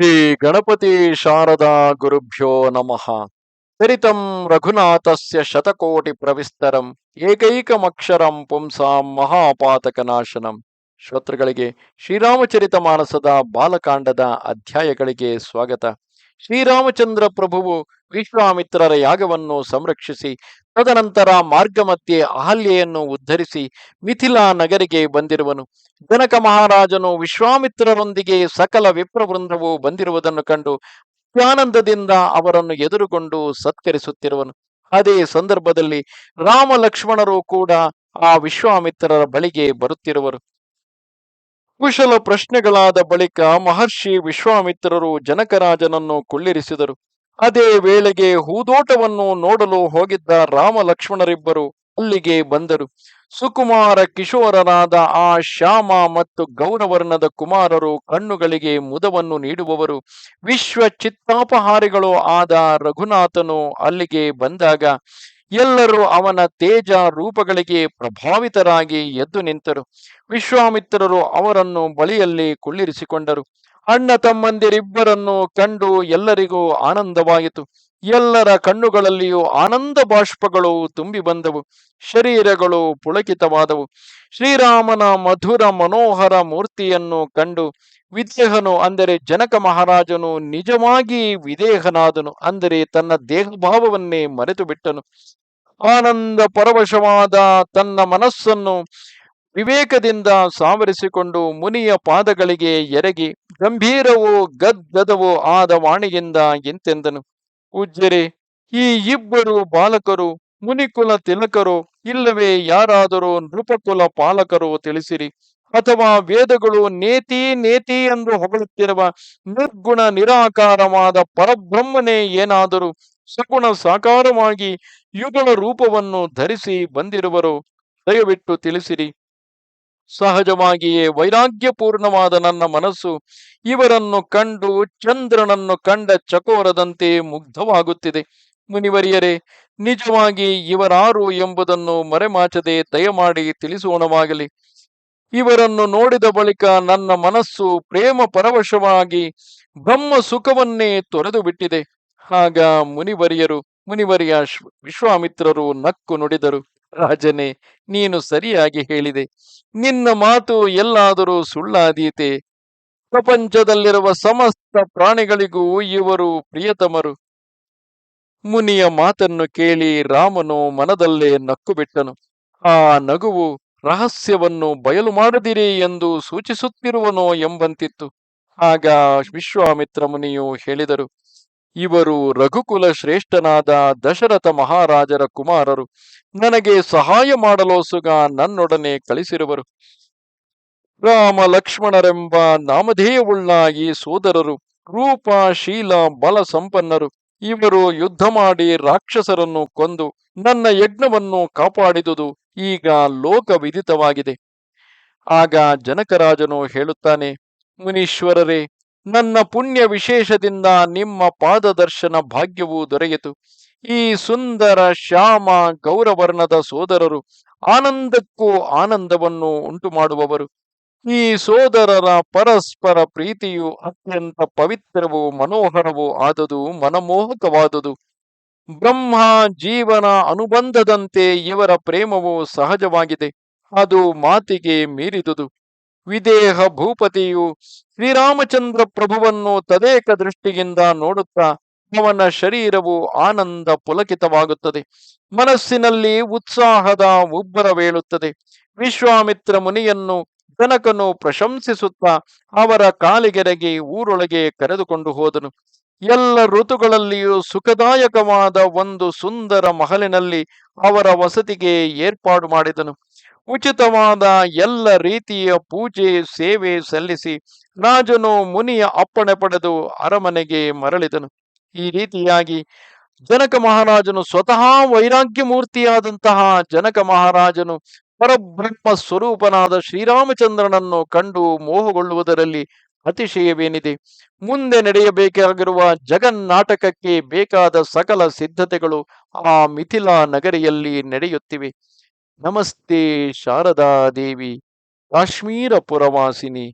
ಶ್ರೀ ಗಣಪತಿ ಶಾರದಾ ಗುರುಭ್ಯೋ ನಮಃ. ಚರಿತಂ ರಘುನಾಥಸ್ಯ ಶತಕೋಟಿ ಪ್ರವಿಸ್ತರಂ, ಏಕೈಕಮಕ್ಷರಂ ಪುಂಸಾಂ ಮಹಾಪಾತಕನಾಶನಂ. ಶ್ರೋತೃಗಳಿಗೆ ಶ್ರೀರಾಮಚರಿತ ಮಾನಸದ ಬಾಲಕಾಂಡದ ಅಧ್ಯಾಯಗಳಿಗೆ ಸ್ವಾಗತ. ಶ್ರೀರಾಮಚಂದ್ರ ಪ್ರಭುವು ವಿಶ್ವಾಮಿತ್ರರ ಯಾಗವನ್ನು ಸಂರಕ್ಷಿಸಿ ತದನಂತರ ಮಾರ್ಗ ಮಧ್ಯೆ ಅಹಲ್ಯೆಯನ್ನು ಉದ್ಧರಿಸಿ ಮಿಥಿಲಾ ನಗರಿಗೆ ಬಂದಿರುವನು. ಜನಕ ಮಹಾರಾಜನು ವಿಶ್ವಾಮಿತ್ರರೊಂದಿಗೆ ಸಕಲ ವಿಪ್ರವೃಂದವು ಬಂದಿರುವುದನ್ನು ಕಂಡು ಅತ್ಯಾನಂದದಿಂದ ಅವರನ್ನು ಎದುರುಗೊಂಡು ಸತ್ಕರಿಸುತ್ತಿರುವನು. ಅದೇ ಸಂದರ್ಭದಲ್ಲಿ ರಾಮ ಲಕ್ಷ್ಮಣರು ಕೂಡ ಆ ವಿಶ್ವಾಮಿತ್ರರ ಬಳಿಗೆ ಬರುತ್ತಿರುವರು. ಕುಶಲ ಪ್ರಶ್ನೆಗಳಾದ ಬಳಿಕ ಮಹರ್ಷಿ ವಿಶ್ವಾಮಿತ್ರರು ಜನಕರಾಜನನ್ನು ಕುಳ್ಳಿರಿಸಿದರು. ಅದೇ ವೇಳೆಗೆ ಹೂದೋಟವನ್ನು ನೋಡಲು ಹೋಗಿದ್ದ ರಾಮ ಲಕ್ಷ್ಮಣರಿಬ್ಬರು ಅಲ್ಲಿಗೆ ಬಂದರು. ಸುಕುಮಾರ ಕಿಶೋರರಾದ ಆ ಶ್ಯಾಮ ಮತ್ತು ಗೌರವರ್ಣದ ಕುಮಾರರು ಕಣ್ಣುಗಳಿಗೆ ಮುದವನ್ನು ನೀಡುವವರು. ವಿಶ್ವ ಚಿತ್ತಾಪಹಾರಿಗಳು ಆದ ರಘುನಾಥನು ಅಲ್ಲಿಗೆ ಬಂದಾಗ ಎಲ್ಲರೂ ಅವನ ತೇಜ ರೂಪಗಳಿಗೆ ಪ್ರಭಾವಿತರಾಗಿ ಎದ್ದು ನಿಂತರು. ವಿಶ್ವಾಮಿತ್ರರು ಅವರನ್ನು ಬಳಿಯಲ್ಲಿ ಕುಳ್ಳಿರಿಸಿಕೊಂಡರು. ಅಣ್ಣ ತಮ್ಮಂದಿರಿಬ್ಬರನ್ನು ಕಂಡು ಎಲ್ಲರಿಗೂ ಆನಂದವಾಯಿತು. ಎಲ್ಲರ ಕಣ್ಣುಗಳಲ್ಲಿಯೂ ಆನಂದ ಬಾಷ್ಪಗಳು ತುಂಬಿ ಬಂದವು. ಶರೀರಗಳು ಪುಳಕಿತವಾದವು. ಶ್ರೀರಾಮನ ಮಧುರ ಮನೋಹರ ಮೂರ್ತಿಯನ್ನು ಕಂಡು ವಿದೇಹನು ಅಂದರೆ ಜನಕ ಮಹಾರಾಜನು ನಿಜವಾಗಿ ವಿದೇಹನಾದನು ಅಂದರೆ ತನ್ನ ದೇಹಭಾವವನ್ನೇ ಮರೆತು ಬಿಟ್ಟನು ಆನಂದ ಪರವಶವಾದ ತನ್ನ ಮನಸ್ಸನ್ನು ವಿವೇಕದಿಂದ ಸಾವರಿಸಿಕೊಂಡು ಮುನಿಯ ಪಾದಗಳಿಗೆ ಎರಗಿ, ಗಂಭೀರವೋ ಗದ್ಗದವೋ ಆದ ವಾಣಿಯಿಂದ ಎಂತೆಂದನು? ಉಜ್ಜರೆ, ಈ ಇಬ್ಬರು ಬಾಲಕರು, ಮುನಿಕುಲ ತಿಲಕರು, ಇಲ್ಲವೇ ಯಾರಾದರೂ ನೃಪಕುಲ ಪಾಲಕರು ತಿಳಿಸಿರಿ. ಅಥವಾ ವೇದಗಳು ನೇತಿ ನೇತಿ ಎಂದು ಹೊಗಳುತ್ತಿರುವ ನಿರ್ಗುಣ ನಿರಾಕಾರವಾದ ಪರಬ್ರಹ್ಮನೇ ಏನಾದರೂ ಸಗುಣ ಸಾಕಾರವಾಗಿ ಯುಗಳ ರೂಪವನ್ನು ಧರಿಸಿ ಬಂದಿರುವರು, ದಯವಿಟ್ಟು ತಿಳಿಸಿರಿ. ಸಹಜವಾಗಿಯೇ ವೈರಾಗ್ಯಪೂರ್ಣವಾದ ನನ್ನ ಮನಸ್ಸು ಇವರನ್ನು ಕಂಡು ಚಂದ್ರನನ್ನು ಕಂಡ ಚಕೋರದಂತೆ ಮುಗ್ಧವಾಗುತ್ತಿದೆ. ಮುನಿವರಿಯರೇ, ನಿಜವಾಗಿ ಇವರಾರು ಎಂಬುದನ್ನು ಮರೆಮಾಚದೆ ದಯಮಾಡಿ ತಿಳಿಸೋಣವಾಗಲಿ. ಇವರನ್ನು ನೋಡಿದ ಬಳಿಕ ನನ್ನ ಮನಸ್ಸು ಪ್ರೇಮ ಪರವಶವಾಗಿ ಬ್ರಹ್ಮ ಸುಖವನ್ನೇ ತೊರೆದು ಬಿಟ್ಟಿದೆ ಆಗ ಮುನಿವರಿಯರು, ಮುನಿವರಿಯ ವಿಶ್ವಾಮಿತ್ರರು ನಕ್ಕು ನುಡಿದರು. ರಾಜನೇ, ನೀನು ಸರಿಯಾಗಿ ಹೇಳಿದೆ. ನಿನ್ನ ಮಾತು ಎಲ್ಲಾದರೂ ಸುಳ್ಳಾದೀತೆ. ಪ್ರಪಂಚದಲ್ಲಿರುವ ಸಮಸ್ತ ಪ್ರಾಣಿಗಳಿಗೂ ಇವರು ಪ್ರಿಯತಮರು. ಮುನಿಯ ಮಾತನ್ನು ಕೇಳಿ ರಾಮನು ಮನದಲ್ಲೇ ನಕ್ಕು ಬಿಟ್ಟನು ಆ ನಗುವು ರಹಸ್ಯವನ್ನು ಬಯಲು ಮಾಡದಿರಿ ಎಂದು ಸೂಚಿಸುತ್ತಿರುವನೋ ಎಂಬಂತಿತ್ತು. ಆಗ ವಿಶ್ವಾಮಿತ್ರ ಮುನಿಯು ಹೇಳಿದರು. ಇವರು ರಘುಕುಲ ಶ್ರೇಷ್ಠನಾದ ದಶರಥ ಮಹಾರಾಜರ ಕುಮಾರರು. ನನಗೆ ಸಹಾಯ ಮಾಡಲೋಸುಗ ನನ್ನೊಡನೆ ಕಳಿಸಿರುವರು. ರಾಮ ಲಕ್ಷ್ಮಣರೆಂಬ ನಾಮಧೇಯವುಳ್ಳ ಈ ಸೋದರರು, ರೂಪ, ಶೀಲ, ಬಲ ಸಂಪನ್ನರು, ಇವರು ಯುದ್ಧ ಮಾಡಿ ರಾಕ್ಷಸರನ್ನು ಕೊಂದು ನನ್ನ ಯಜ್ಞವನ್ನು ಕಾಪಾಡಿದುದು ಈಗ ಲೋಕ ವಿದಿತವಾಗಿದೆ ಆಗ ಜನಕರಾಜನು ಹೇಳುತ್ತಾನೆ, ಮುನೀಶ್ವರರೇ ನನ್ನ ಪುಣ್ಯ ವಿಶೇಷದಿಂದ ನಿಮ್ಮ ಪಾದದರ್ಶನ ಭಾಗ್ಯವೂ ದೊರೆಯಿತು. ಈ ಸುಂದರ ಶ್ಯಾಮ ಗೌರವರ್ಣದ ಸೋದರರು ಆನಂದಕ್ಕೂ ಆನಂದವನ್ನು ಉಂಟು ಮಾಡುವವರು ಈ ಸೋದರರ ಪರಸ್ಪರ ಪ್ರೀತಿಯು ಅತ್ಯಂತ ಪವಿತ್ರವೂ ಮನೋಹರವೂ ಆದದು ಮನಮೋಹಕವಾದುದು. ಬ್ರಹ್ಮ ಜೀವನ ಅನುಬಂಧದಂತೆ ಇವರ ಪ್ರೇಮವು ಸಹಜವಾಗಿದೆ. ಅದು ಮಾತಿಗೆ ಮೀರಿದುದು. ವಿದೇಹ ಭೂಪತಿಯು ಶ್ರೀರಾಮಚಂದ್ರ ಪ್ರಭುವನ್ನು ತದೇಕ ದೃಷ್ಟಿಯಿಂದ ನೋಡುತ್ತಾ ಅವನ ಶರೀರವು ಆನಂದ ಪುಲಕಿತವಾಗುತ್ತದೆ. ಮನಸ್ಸಿನಲ್ಲಿ ಉತ್ಸಾಹದ ಉಬ್ಬರವೇಳುತ್ತದೆ ವಿಶ್ವಾಮಿತ್ರ ಮುನಿಯನ್ನು ಜನಕನು ಪ್ರಶಂಸಿಸುತ್ತಾ ಅವರ ಕಾಲಿಗೆರೆಗೆ ಊರೊಳಗೆ ಕರೆದುಕೊಂಡು ಹೋದನು. ಎಲ್ಲ ಋತುಗಳಲ್ಲಿಯೂ ಸುಖದಾಯಕವಾದ ಒಂದು ಸುಂದರ ಮಹಲಿನಲ್ಲಿ ಅವರ ವಸತಿಗೆ ಏರ್ಪಾಡು ಮಾಡಿದನು. ಉಚಿತವಾದ ಎಲ್ಲ ರೀತಿಯ ಪೂಜೆ, ಸೇವೆ ಸಲ್ಲಿಸಿ ರಾಜನು ಮುನಿಯ ಅಪ್ಪಣೆ ಪಡೆದು ಅರಮನೆಗೆ ಮರಳಿದನು. ಈ ರೀತಿಯಾಗಿ ಜನಕ ಮಹಾರಾಜನು ಸ್ವತಃ ವೈರಾಗ್ಯ ಮೂರ್ತಿಯಾದಂತಹ ಜನಕ ಮಹಾರಾಜನು ಪರಬ್ರಹ್ಮ ಸ್ವರೂಪನಾದ ಶ್ರೀರಾಮಚಂದ್ರನನ್ನು ಕಂಡು ಮೋಹಗೊಳ್ಳುವುದರಲ್ಲಿ ಅತಿಶಯವೇನಿದೆ? ಮುಂದೆ ನಡೆಯಬೇಕಾಗಿರುವ ಜಗನ್ನಾಟಕಕ್ಕೆ ಬೇಕಾದ ಸಕಲ ಸಿದ್ಧತೆಗಳು ಆ ಮಿಥಿಲಾ ನಗರಿಯಲ್ಲಿ ನಡೆಯುತ್ತಿವೆ. नमस्ते शारदादेवी काश्मीरपुरवासिनि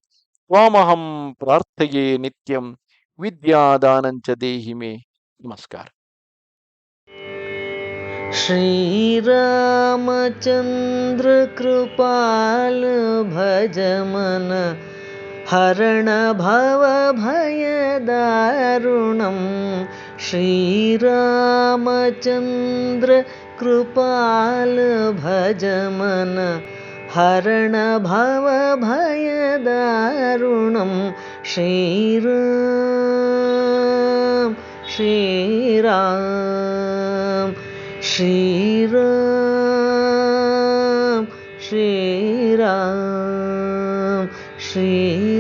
त्वामहं प्रार्थये नित्यं विद्यादानञ्च देहि मे। नमस्कार। श्रीरामचन्द्रकृपालभजम हरण भवभयदारुणं श्रीरामचन्द्र कृपाल भज मन हरण भव भयदारुणं श्रीराम श्रीराम श्रीराम श्रीराम श्री